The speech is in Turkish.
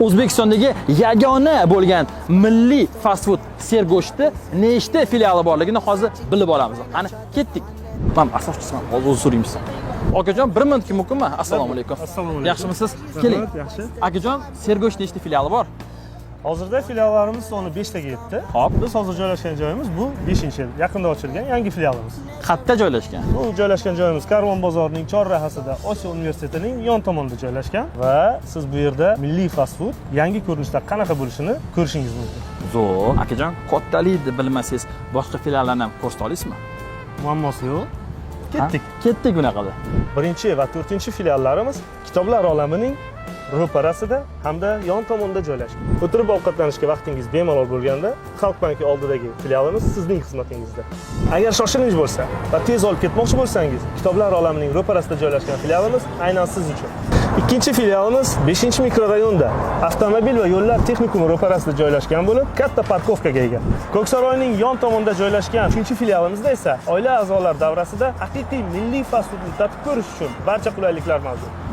O'zbekistondagi yagona bo'lgan milliy fast food sergo'shti nechta filiali borligini hozir bilib olamiz. Qani ketdik. Mam asoschisiman. Hozir o'zi so'raymiz. Akajon, bir minutga mumkinmi? Assalomu alaykum. Assalomu alaykum. Yaxshimisiz? Keling. Yaxshi. Akajon, sergo'sht nechta filiali bor? Hozirda filiallarimiz soni 5 taga yetdi. Hop. Biz hozir joylashgan joyimiz bu 5-yil, yaqinda ochilgan yangi filialimiz. Qayerda joylashgan? Bu joylashgan joyimiz Karvon bozorining chorrahasida Osiyo universitetining yon tomonida joylashgan va siz bu yerda milliy fast food yangi ko'rinishda qanaqa bo'lishini ko'rishingiz mumkin. Zo'r. Akajon, kattalikni bilmasangiz, boshqa filiallarni ham ko'rsata olasizmi? Muammosi yo'q. Ketdik. Ketdik bunaqada. Birinchi va to'rtinchi filiallarimiz kitoblar olamining ro'parasida hamda yon tomonda joylashgan. O'tirib ovqatlanishga vaqtingiz bemalol bo'lganda Xalq banki oldidagi filialimiz sizning xizmatingizda. Agar shoshilinch bo'lsa va tez olib ketmoqchi bo'lsangiz, kitoblar olamining ro'parasida joylashgan filialimiz aynan siz uchun. Ikkinchi filialimiz 5 mikrorayonda avtomobil va yo'llar texnikumi ro'parasida joylashgan bo'lib, katta parkovkaga ega. Ko'ksaroyning yon tomonida joylashgan 3 filialimizda esa oila a'zolar davrasida haqiqiy milliy fast foodni tatib ko'rish uchun barcha qulayliklar mavjud.